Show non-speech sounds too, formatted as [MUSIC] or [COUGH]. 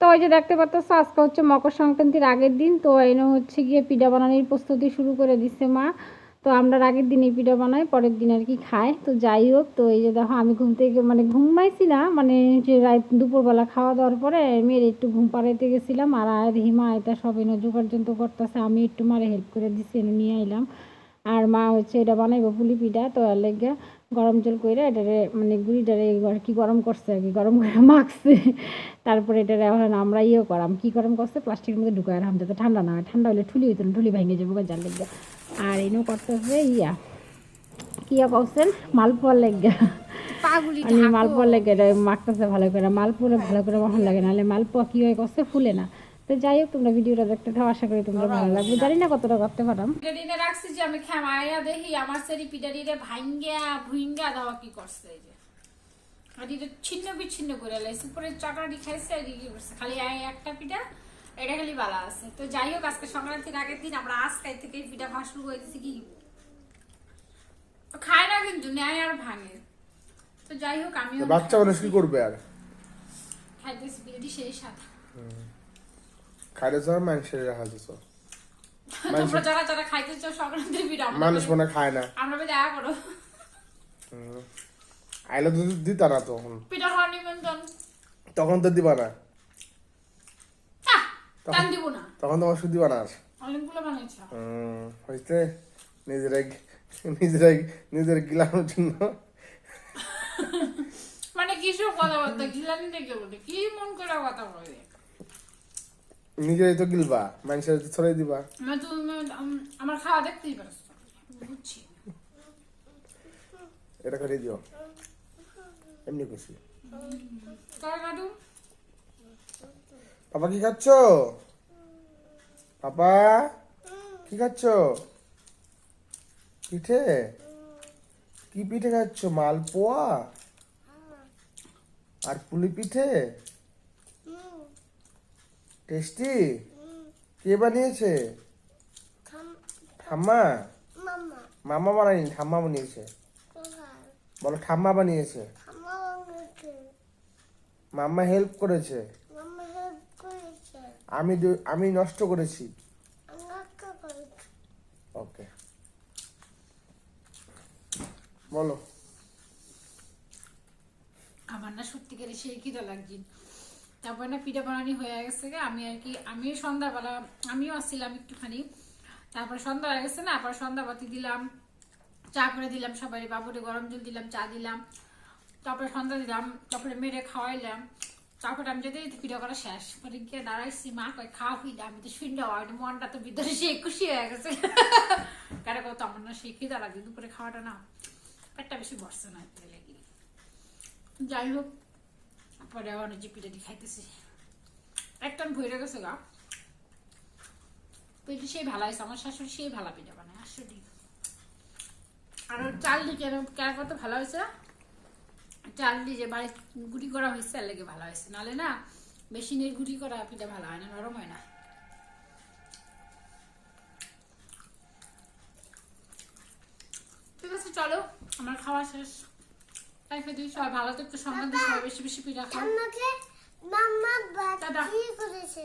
তো ওই যে দেখতে পাচ্ছ, আজকে হচ্ছে মকর সংক্রান্তির আগের দিন, তো এনে হচ্ছে গিয়ে পিঠা বানানোর প্রস্তুতি শুরু করে দিচ্ছে মা। তো আমরা আগের দিনই পিঠা বানাই, পরের দিন আর কি খাই তো যাই হোক, তো এই যে দেখো, আমি ঘুম থেকে মানে ঘুমাইছি না মানে যে রাত দুপুরবেলা খাওয়া দাওয়ার পরে মেয়ের একটু ঘুম পাড়াইতে গেছিলাম, আর আর হিমা, এটা সব এনে জোগাড়যন্ত্র করতেছে, আমি একটু মারে হেল্প করে দিচ্ছি এনে নিয়ে আইলাম। আর মা হচ্ছে এটা বানাইবো পুলি পিঠা, তো আর লেগে গরম জল করে এটারে মানে গুড়িটারে আর কি গরম করছে আর কি গরম করে মাখছে। তারপরে এটারে এখন আমরা ইয়েও করাম। কি গরম করছে? প্লাস্টিকের মধ্যে ঢুকায় রাখলাম যাতে ঠান্ডা না হয়। ঠান্ডা হলে ঠুলি হইতো না ঠুলি ভেঙে যাব জাল লেগে আর এনেও করতেছে ইয়া কিয়া করছেন? মালপোয়ার লেগে আমি মালপোয়ার লেগে মাখতেছে ভালো করে। মালপোয়া ভালো করে মাখন লাগে নাহলে মালপোয়া কি হয় করছে ফুলে না। তো যাই হোক তোমরা ভিডিওটা দেখতে থাও আশা করি তোমরা ভালো লাগবে। জানি না কতটা করতে পারাম পিটারিনে রাখছি যে আমি খেমাইয়া দেখি আমার সেরি পিটারিরে ভাঙ্গা ভুইঙ্গা দেওয়া কি করছে এই যে। আর এটা ছিন্ন বিচ্ছিন্ন করে লাইছে উপরে চকরাটি খাইছে আর কি করছে খালি একটা পিঠা এটা খালি বালা আছে। তো যাই হোক আজকে সংক্রান্তির আগের দিন আমরা আজ আজকে থেকে পিঠা খাওয়া শুরু দিচ্ছি কি তো খায় না কিন্তু নেয় আর ভাঙে। তো যাই হোক আমিও বাচ্চা মানুষ কি করবে আর? খাইতেছি পিঠাটি সেই সাদা। খাইলে তো মানুষের রাখা যেত তোমরা যারা যারা সংক্রান্তির পিঠা আমরা মানুষ মনে খায় না। আমরা দেখা করো। আইলে তো দিতা না তখন। পিঠা খাওয়ার নিমন্ত্রণ। তখন তো দিবা না। তখন তোমার শুধু দিবা না অনেকগুলো বানাইছো হুম, হইতে নিজেরাই নিজেরাই নিজের গিলানোর জন্য। মানে কিছু কথাবার্তা? গিলানি থেকে বলে কি মন করে কথা বলে? নিজেরাই তো গিলবা মানুষের তো ছড়াই দিবা। আমার খাওয়া দেখতেই পারছ। বুঝছি। এটা করে দিও। এমনি খুশি। পাপা কি খাচ্ছ? পাপা কি খাচ্ছ? পিঠে? কি পিঠে খাচ্ছ? মালপোয়া? আর পুলি পিঠে? টেস্টি? কে বানিয়েছে? ঠাম্মা? মামা বানায়নি ঠাম্মা বানিয়েছে। বলো ঠাম্মা বানিয়েছে। মাম্মা হেল্প করেছে। মামা হেল্প করেছে। আমি আমি নষ্ট করেছি। ওকে। বলো। আমার না সত্যি করে সেই খিদা লাগছে। তারপরে না পিঠা বানানি হয়ে গেছে আমি আর কি, আমি সন্ধ্যাবেলা, আমিও আসছিলাম একটুখানি। তারপরে সন্ধ্যা হয়ে গেছে না আবার সন্ধ্যাবাতি দিলাম, চা করে দিলাম সবাই বাবুরে গরম জল দিলাম, চা দিলাম। তারপরে সন্ধ্যা দিলাম, তারপরে মেরে খাওয়াইলাম। তারপরে আমি যদি পিঠা করা শেষ। পরে গিয়ে দাঁড়াইছি, মা কয় খাওয়া হইলে আমি তো শূন্য হয় মনটা তো ভিতরে সে খুশি হয়ে গেছে। [LAUGHS] কারও কত আমার না সেই খিদা লাগে, দুপুরে খাওয়াটা না পেটটা বেশি বসছে না যাই হোক পরে আবার যে পিঠাটি খাইতেছি। একটা ভরে গেছে গা। পিঠে সেই ভালো হয়েছে, আমার শাশুড়ি সেই ভালো পিঠা বানায়, আসলে। আর চাল দিয়ে কেন কত ভালো হয়েছে? চাল দিয়ে বাড়ি গুটি করা হয়েছে আর লেগে ভালো হয়েছে। নাহলে না, মেশিনের গুটি করা পিঠা ভালো হয় না, নরম হয় না। ঠিক আছে, চলো, আমার খাওয়া শেষ। তাই খেতে সবাই ভালো থাকতো সবাই বেশি বেশি পিঠা খাও আমাকে মামা দাদা। বাতি করেছে